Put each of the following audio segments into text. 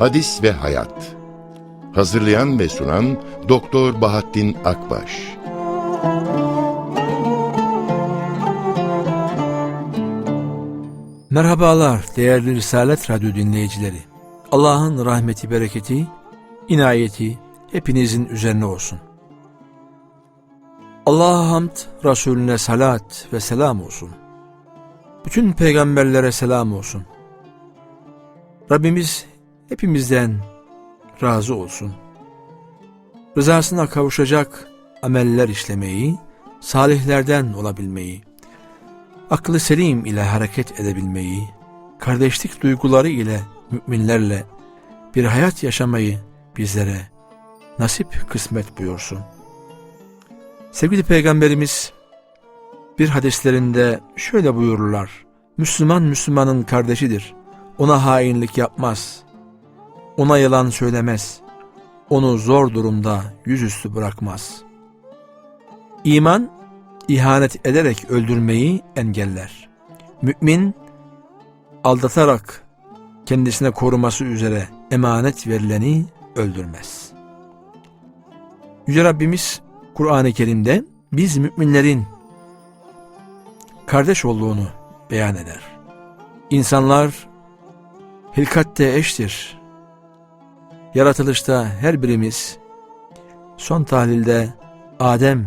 Hadis ve Hayat Hazırlayan ve sunan Doktor Bahattin Akbaş Merhabalar değerli Risalet Radyo dinleyicileri. Allah'ın rahmeti, bereketi, inayeti hepinizin üzerine olsun. Allah'a hamd, Resulüne salat ve selam olsun. Bütün peygamberlere selam olsun. Rabbimiz hepimizden razı olsun. Rızasına kavuşacak ameller işlemeyi, salihlerden olabilmeyi, aklı selim ile hareket edebilmeyi, kardeşlik duyguları ile müminlerle bir hayat yaşamayı bizlere nasip kısmet buyursun. Sevgili Peygamberimiz bir hadislerinde şöyle buyururlar. Müslüman Müslümanın kardeşidir. Ona hainlik yapmaz. Ona yalan söylemez. Onu zor durumda yüzüstü bırakmaz. İman ihanet ederek öldürmeyi engeller. Mümin aldatarak kendisine koruması üzere emanet verileni öldürmez. Yüce Rabbimiz Kur'an-ı Kerim'de biz müminlerin kardeş olduğunu beyan eder. İnsanlar hilkatte eştir. Yaratılışta her birimiz son tahlilde Adem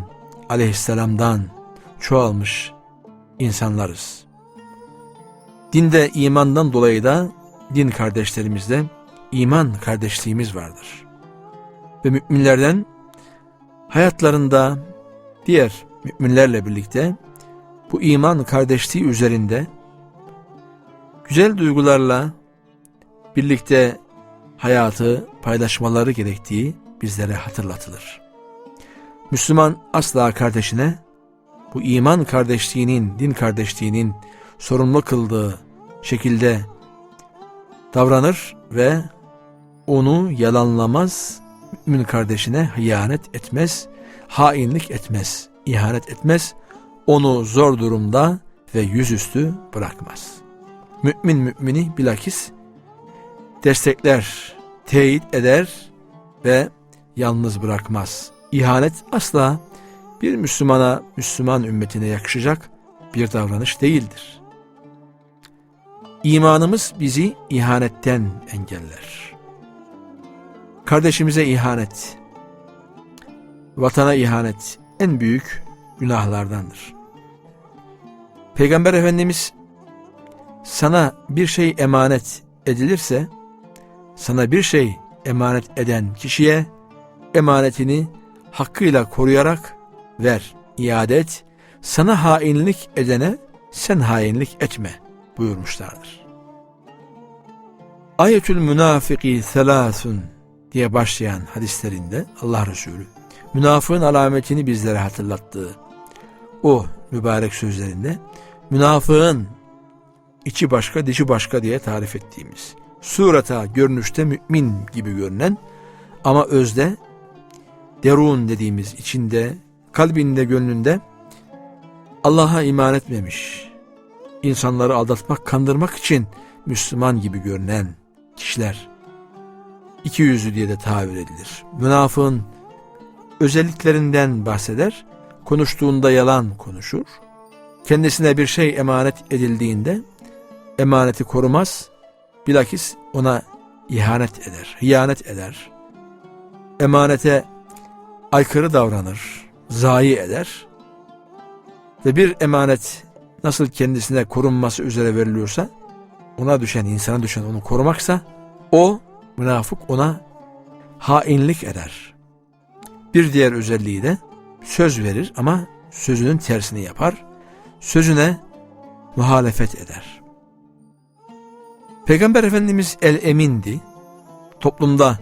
aleyhisselamdan çoğalmış insanlarız. Dinde imandan dolayı da din kardeşlerimizde iman kardeşliğimiz vardır. Ve müminlerden hayatlarında diğer müminlerle birlikte bu iman kardeşliği üzerinde güzel duygularla birlikte hayatı paylaşmaları gerektiği bizlere hatırlatılır. Müslüman asla kardeşine bu iman kardeşliğinin, din kardeşliğinin sorumlu kıldığı şekilde davranır ve onu yalanlamaz, mümin kardeşine hıyanet etmez, hainlik etmez, ihanet etmez, onu zor durumda ve yüzüstü bırakmaz. Mümin mümini bilakis destekler, teyit eder ve yalnız bırakmaz. İhanet asla bir Müslümana, Müslüman ümmetine yakışacak bir davranış değildir. İmanımız bizi ihanetten engeller. Kardeşimize ihanet, vatana ihanet en büyük günahlardandır. Peygamber Efendimiz sana bir şey emanet edilirse, sana bir şey emanet eden kişiye emanetini hakkıyla koruyarak ver, iade et. Sana hainlik edene sen hainlik etme buyurmuşlardır. Ayetül münafiki selâsun diye başlayan hadislerinde Allah Resulü münafığın alametini bizlere hatırlattığı o mübarek sözlerinde münafığın içi başka dışı başka diye tarif ettiğimiz surata görünüşte mümin gibi görünen ama özde derun dediğimiz içinde, kalbinde, gönlünde Allah'a iman etmemiş, insanları aldatmak, kandırmak için Müslüman gibi görünen kişiler iki yüzlü diye de tabir edilir. Münafığın özelliklerinden bahseder, konuştuğunda yalan konuşur, kendisine bir şey emanet edildiğinde emaneti korumaz, bilakis ona ihanet eder, hıyanet eder. Emanete aykırı davranır, zayi eder ve bir emanet nasıl kendisine korunması üzere veriliyorsa ona düşen, insana düşen onu korumaksa o münafık ona hainlik eder. Bir diğer özelliği de söz verir ama sözünün tersini yapar, sözüne muhalefet eder. Peygamber Efendimiz el-emindi, toplumda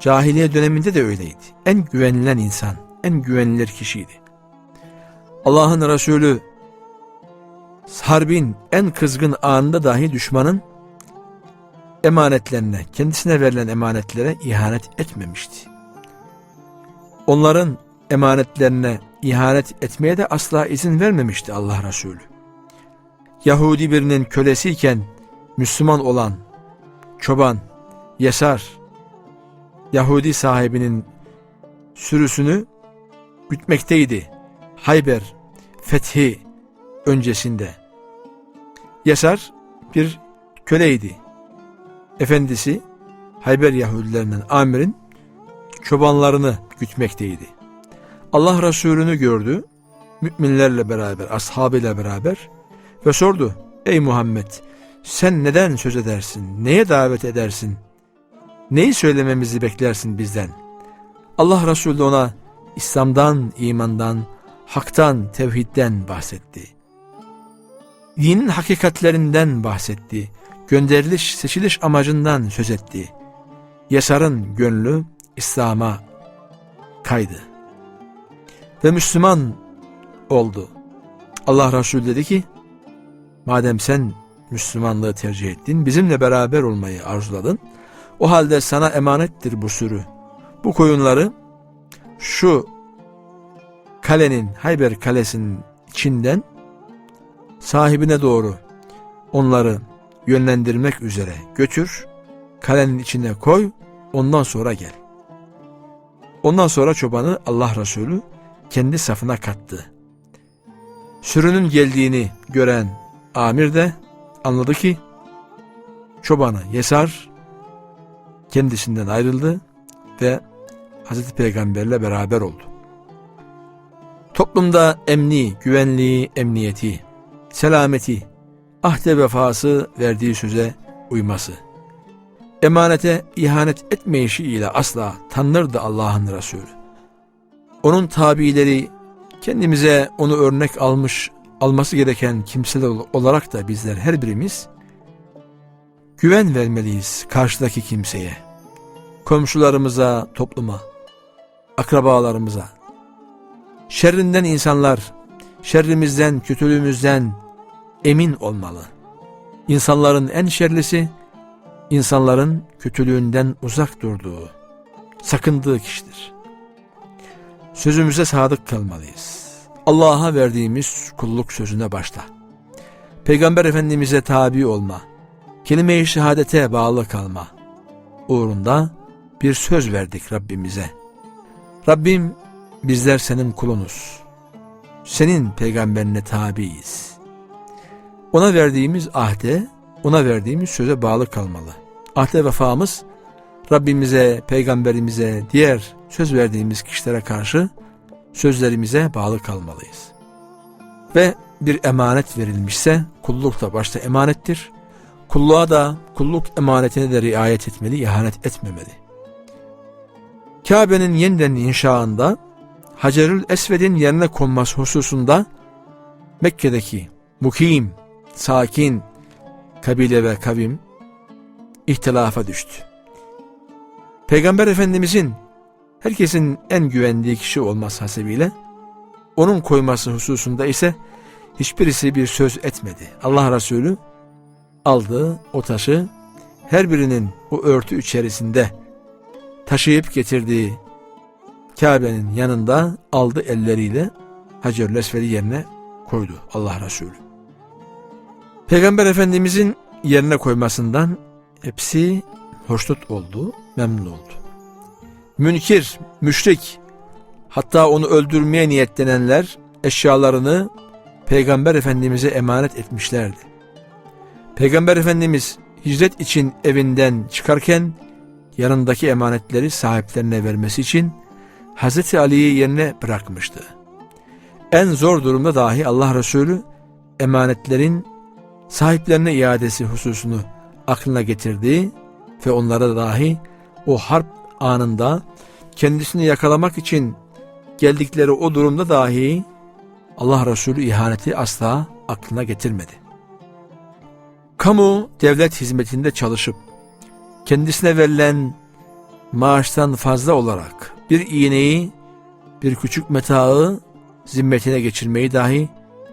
Cahiliye döneminde de öyleydi. En güvenilen insan, en güvenilir kişiydi. Allah'ın Resulü harbin en kızgın anında dahi düşmanın emanetlerine, kendisine verilen emanetlere ihanet etmemişti. Onların emanetlerine ihanet etmeye de asla izin vermemişti Allah Resulü. Yahudi birinin kölesiyken Müslüman olan çoban Yesar Yahudi sahibinin sürüsünü gütmekteydi. Hayber fethi öncesinde. Yesar bir köleydi. Efendisi Hayber Yahudilerinden Amir'in çobanlarını gütmekteydi. Allah Resulü'nü gördü. Müminlerle beraber, ashabıyla beraber ve sordu. Ey Muhammed sen neden söz edersin? Neye davet edersin? Neyi söylememizi beklersin bizden? Allah Resulü ona İslam'dan, imandan, haktan, tevhidden bahsetti. Dinin hakikatlerinden bahsetti. Gönderiliş, seçiliş amacından söz etti. Yesar'ın gönlü İslam'a kaydı. Ve Müslüman oldu. Allah Resulü dedi ki, madem sen Müslümanlığı tercih ettin, bizimle beraber olmayı arzuladın, o halde sana emanettir bu sürü. Bu koyunları şu kalenin, Hayber kalesinin içinden sahibine doğru onları yönlendirmek üzere götür, kalenin içine koy, ondan sonra gel. Ondan sonra çobanı Allah Resulü kendi safına kattı. Sürünün geldiğini gören amir de anladı ki çobanı Yesar kendisinden ayrıldı ve Hazreti Peygamberle beraber oldu. Toplumda emni, güvenliği, emniyeti, selameti, ahde vefası verdiği söze uyması, emanete ihanet etmeyişi ile asla tanınırdı Allah'ın Resulü. Onun tabileri kendimize onu örnek almış, alması gereken kimseler olarak da bizler her birimiz güven vermeliyiz karşıdaki kimseye, komşularımıza, topluma, akrabalarımıza. Şerrinden insanlar, şerrimizden, kötülüğümüzden emin olmalı. İnsanların en şerlisi, insanların kötülüğünden uzak durduğu, sakındığı kişidir. Sözümüze sadık kalmalıyız. Allah'a verdiğimiz kulluk sözüne başla. Peygamber Efendimiz'e tabi olma, kelime-i şehadete bağlı kalma uğrunda bir söz verdik Rabbimize. Rabbim bizler senin kulunuz. Senin peygamberine tabiiz. Ona verdiğimiz ahde, ona verdiğimiz söze bağlı kalmalı. Ahde vefamız Rabbimize, peygamberimize, diğer söz verdiğimiz kişilere karşı sözlerimize bağlı kalmalıyız. Ve bir emanet verilmişse kulluk da başta emanettir. Kulluğa da kulluk emanetine de riayet etmeli, ihanet etmemeli. Kabe'nin yeniden inşaında Hacerül Esved'in yerine konması hususunda Mekke'deki mukim, sakin kabile ve kavim ihtilafa düştü. Peygamber Efendimizin herkesin en güvendiği kişi olması hasebiyle onun koyması hususunda ise hiçbirisi bir söz etmedi. Allah Resulü aldığı o taşı her birinin o örtü içerisinde taşıyıp getirdiği Kabe'nin yanında aldı elleriyle Hacer-ül yerine koydu Allah Resulü. Peygamber Efendimizin yerine koymasından hepsi hoşnut oldu, memnun oldu. Münkir, müşrik, hatta onu öldürmeye niyetlenenler eşyalarını Peygamber Efendimiz'e emanet etmişlerdi. Peygamber Efendimiz hicret için evinden çıkarken yanındaki emanetleri sahiplerine vermesi için Hazreti Ali'yi yerine bırakmıştı. En zor durumda dahi Allah Resulü emanetlerin sahiplerine iadesi hususunu aklına getirdi ve onlara dahi o harp anında kendisini yakalamak için geldikleri o durumda dahi Allah Resulü ihaneti asla aklına getirmedi. Kamu devlet hizmetinde çalışıp kendisine verilen maaştan fazla olarak bir iğneyi, bir küçük metağı zimmetine geçirmeyi dahi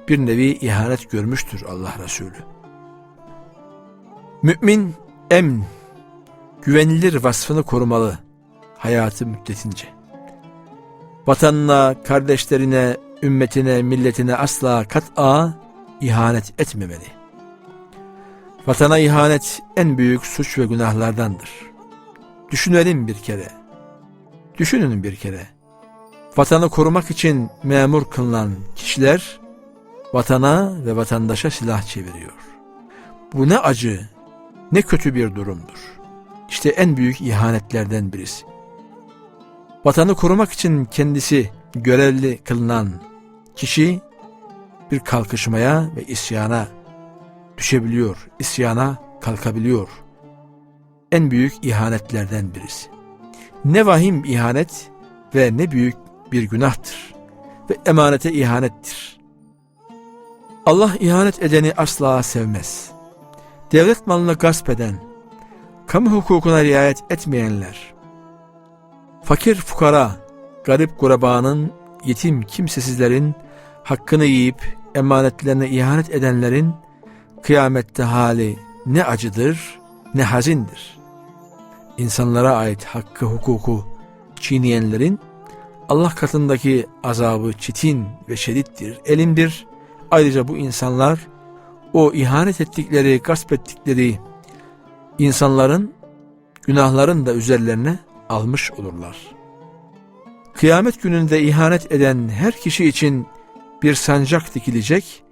bir nevi ihanet görmüştür Allah Resulü. Mümin emn, güvenilir vasfını korumalı hayatı müddetince. Vatanına, kardeşlerine, ümmetine, milletine asla kat'a ihanet etmemeli. Vatana ihanet en büyük suç ve günahlardandır. Düşünelim bir kere. Düşünün bir kere. Vatanı korumak için memur kılınan kişiler vatana ve vatandaşa silah çeviriyor. Bu ne acı, ne kötü bir durumdur. İşte en büyük ihanetlerden birisi. Vatanı korumak için kendisi görevli kılınan kişi bir kalkışmaya ve isyana düşebiliyor, isyana kalkabiliyor. En büyük ihanetlerden birisi. Ne vahim ihanet ve ne büyük bir günahtır ve emanete ihanettir. Allah ihanet edeni asla sevmez. Devlet malını gasp eden, kamu hukukuna riayet etmeyenler, fakir fukara, garip kurabanın, yetim kimsesizlerin hakkını yiyip emanetlerine ihanet edenlerin kıyamette hali ne acıdır ne hazindir. İnsanlara ait hakkı hukuku çiğneyenlerin Allah katındaki azabı çetin ve şedittir, elimdir. Ayrıca bu insanlar o ihanet ettikleri, gasp ettikleri insanların günahların da üzerlerine almış olurlar. Kıyamet gününde ihanet eden her kişi için bir sancak dikilecek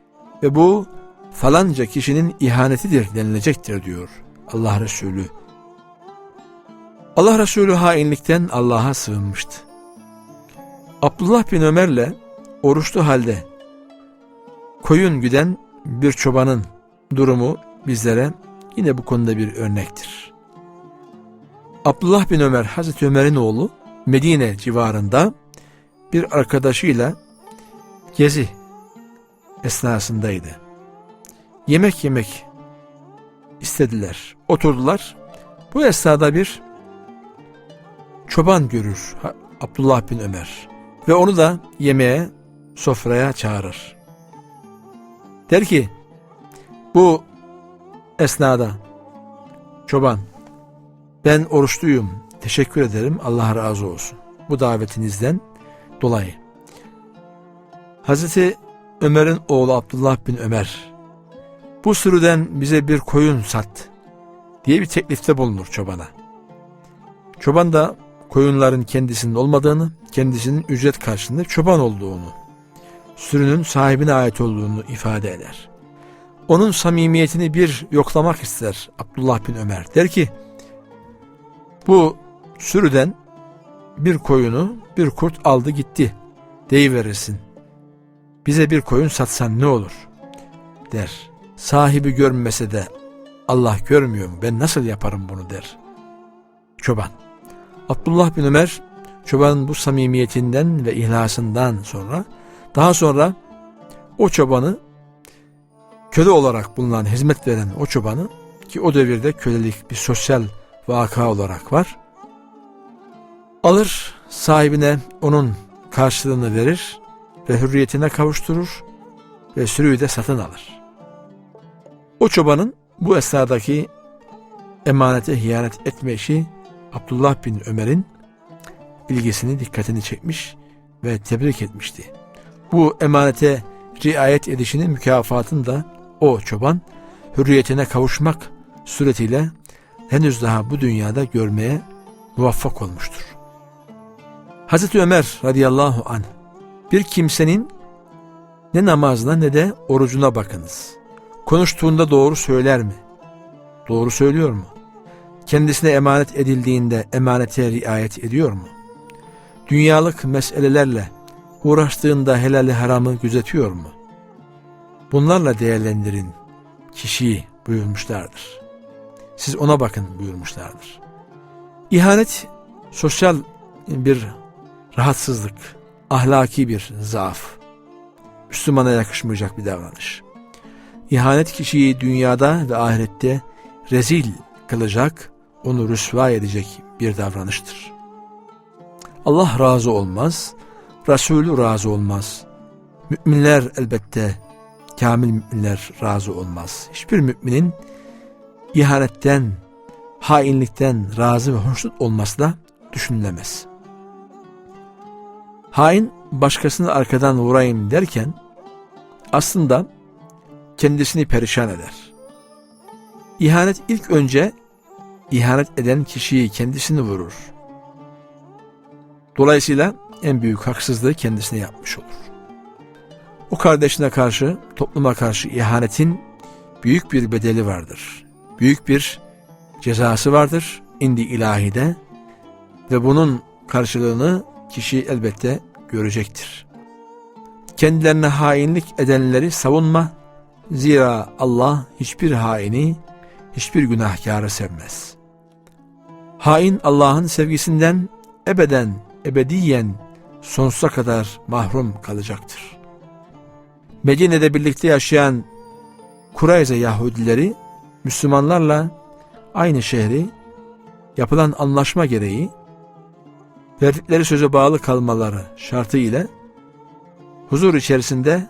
ve bu falanca kişinin ihanetidir denilecektir diyor Allah Resulü. Allah Resulü hainlikten Allah'a sığınmıştı. Abdullah bin Ömer'le oruçlu halde koyun güden bir çobanın durumu bizlere yine bu konuda bir örnektir. Abdullah bin Ömer, Hazreti Ömer'in oğlu Medine civarında bir arkadaşıyla gezi esnasındaydı. Yemek yemek istediler. Oturdular. Bu esnada bir çoban görür Abdullah bin Ömer ve onu da yemeğe sofraya çağırır. Der ki bu esnada çoban ben oruçluyum teşekkür ederim Allah razı olsun bu davetinizden dolayı. Hazreti Ömer'in oğlu Abdullah bin Ömer bu sürüden bize bir koyun sat diye bir teklifte bulunur çobana. Çoban da koyunların kendisinin olmadığını, kendisinin ücret karşılığında çoban olduğunu, sürünün sahibine ait olduğunu ifade eder. Onun samimiyetini bir yoklamak ister Abdullah bin Ömer. Der ki, bu sürüden bir koyunu bir kurt aldı gitti deyiverirsin. Bize bir koyun satsan ne olur? Der. Sahibi görmese de Allah görmüyor mu? Ben nasıl yaparım bunu der. Çoban. Abdullah bin Ömer çobanın bu samimiyetinden ve ihlasından sonra daha sonra o çobanı köle olarak bulunan hizmet veren o çobanı ki o devirde kölelik bir sosyal vaka olarak var. Alır sahibine onun karşılığını verir ve hürriyetine kavuşturur ve sürüyü de satın alır. O çobanın bu esnadaki emanete hiyanet etme işi Abdullah bin Ömer'in ilgisini, dikkatini çekmiş ve tebrik etmişti. Bu emanete riayet edişinin mükafatını da o çoban hürriyetine kavuşmak suretiyle henüz daha bu dünyada görmeye muvaffak olmuştur. Hazreti Ömer radıyallahu anh bir kimsenin ne namazına ne de orucuna bakınız. Konuştuğunda doğru söyler mi? Doğru söylüyor mu? Kendisine emanet edildiğinde emanete riayet ediyor mu? Dünyalık meselelerle uğraştığında helali haramı gözetiyor mu? Bunlarla değerlendirin kişiyi buyurmuşlardır. Siz ona bakın buyurmuşlardır. İhanet sosyal bir rahatsızlık, ahlaki bir zaaf. Müslümana yakışmayacak bir davranış. İhanet kişiyi dünyada ve ahirette rezil kılacak, onu rüsva edecek bir davranıştır. Allah razı olmaz, Resulü razı olmaz. Müminler elbette kamil müminler razı olmaz. Hiçbir müminin ihanetten, hainlikten razı ve hoşnut olması da düşünülemez. Hain başkasını arkadan vurayım derken aslında kendisini perişan eder. İhanet ilk önce ihanet eden kişiyi kendisini vurur. Dolayısıyla en büyük haksızlığı kendisine yapmış olur. O kardeşine karşı, topluma karşı ihanetin büyük bir bedeli vardır. Büyük bir cezası vardır indi ilahide ve bunun karşılığını kişi elbette görecektir. Kendilerine hainlik edenleri savunma. Zira Allah hiçbir haini, hiçbir günahkarı sevmez. Hain Allah'ın sevgisinden ebeden, ebediyen sonsuza kadar mahrum kalacaktır. Medine'de birlikte yaşayan Kurayze Yahudileri Müslümanlarla aynı şehri yapılan anlaşma gereği verdikleri söze bağlı kalmaları şartı ile huzur içerisinde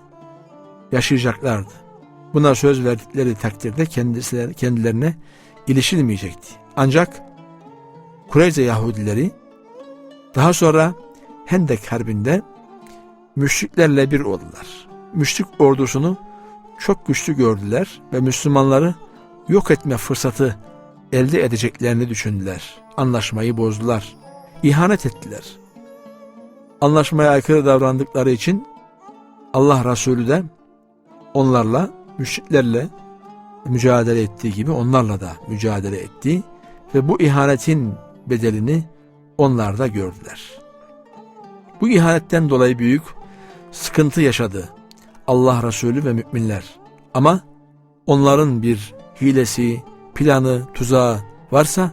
yaşayacaklardı. Buna söz verdikleri takdirde kendisi, kendilerine ilişilmeyecekti. Ancak Kureyze Yahudileri daha sonra Hendek Harbi'nde müşriklerle bir oldular. Müşrik ordusunu çok güçlü gördüler ve Müslümanları yok etme fırsatı elde edeceklerini düşündüler. Anlaşmayı bozdular. İhanet ettiler. Anlaşmaya aykırı davrandıkları için Allah Resulü de onlarla, müşriklerle mücadele ettiği gibi onlarla da mücadele etti ve bu ihanetin bedelini onlar da gördüler. Bu ihanetten dolayı büyük sıkıntı yaşadı Allah Resulü ve müminler. Ama onların bir hilesi, planı, tuzağı varsa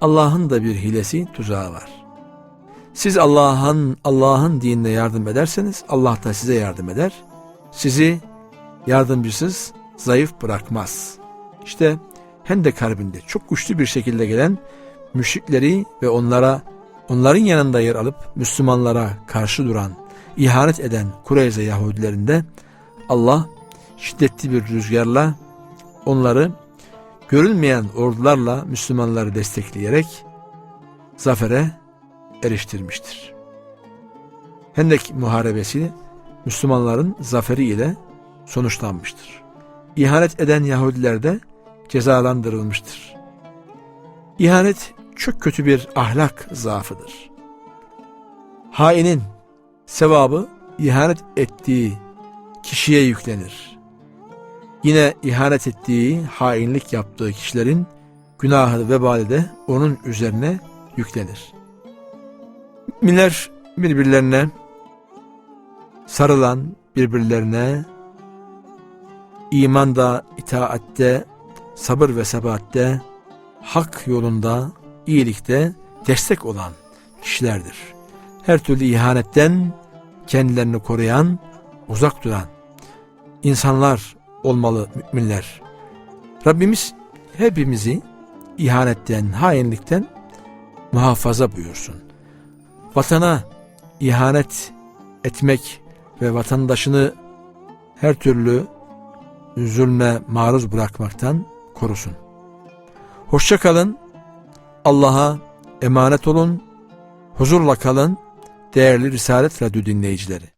Allah'ın da bir hilesi, tuzağı var. Siz Allah'ın Allah'ın dinine yardım ederseniz Allah da size yardım eder. Sizi yardımcısız zayıf bırakmaz. İşte Hendek Harbi'nde çok güçlü bir şekilde gelen müşrikleri ve onlara onların yanında yer alıp Müslümanlara karşı duran, ihanet eden Kureyze Yahudilerinde Allah şiddetli bir rüzgarla onları görülmeyen ordularla Müslümanları destekleyerek zafere eriştirmiştir. Hendek Muharebesi Müslümanların zaferi ile sonuçlanmıştır. İhanet eden Yahudiler de cezalandırılmıştır. İhanet çok kötü bir ahlak zaafıdır. Hainin sevabı ihanet ettiği kişiye yüklenir. Yine ihanet ettiği, hainlik yaptığı kişilerin günahı vebali de onun üzerine yüklenir. Müminler birbirlerine sarılan, birbirlerine imanda, itaatte, sabır ve sebatte, hak yolunda, iyilikte destek olan kişilerdir. Her türlü ihanetten kendilerini koruyan, uzak duran insanlar olmalı müminler. Rabbimiz hepimizi ihanetten, hainlikten muhafaza buyursun. Vatana ihanet etmek ve vatandaşını her türlü zulme maruz bırakmaktan korusun. Hoşça kalın. Allah'a emanet olun. Huzurla kalın. Değerli Risalet Radyo dinleyicileri.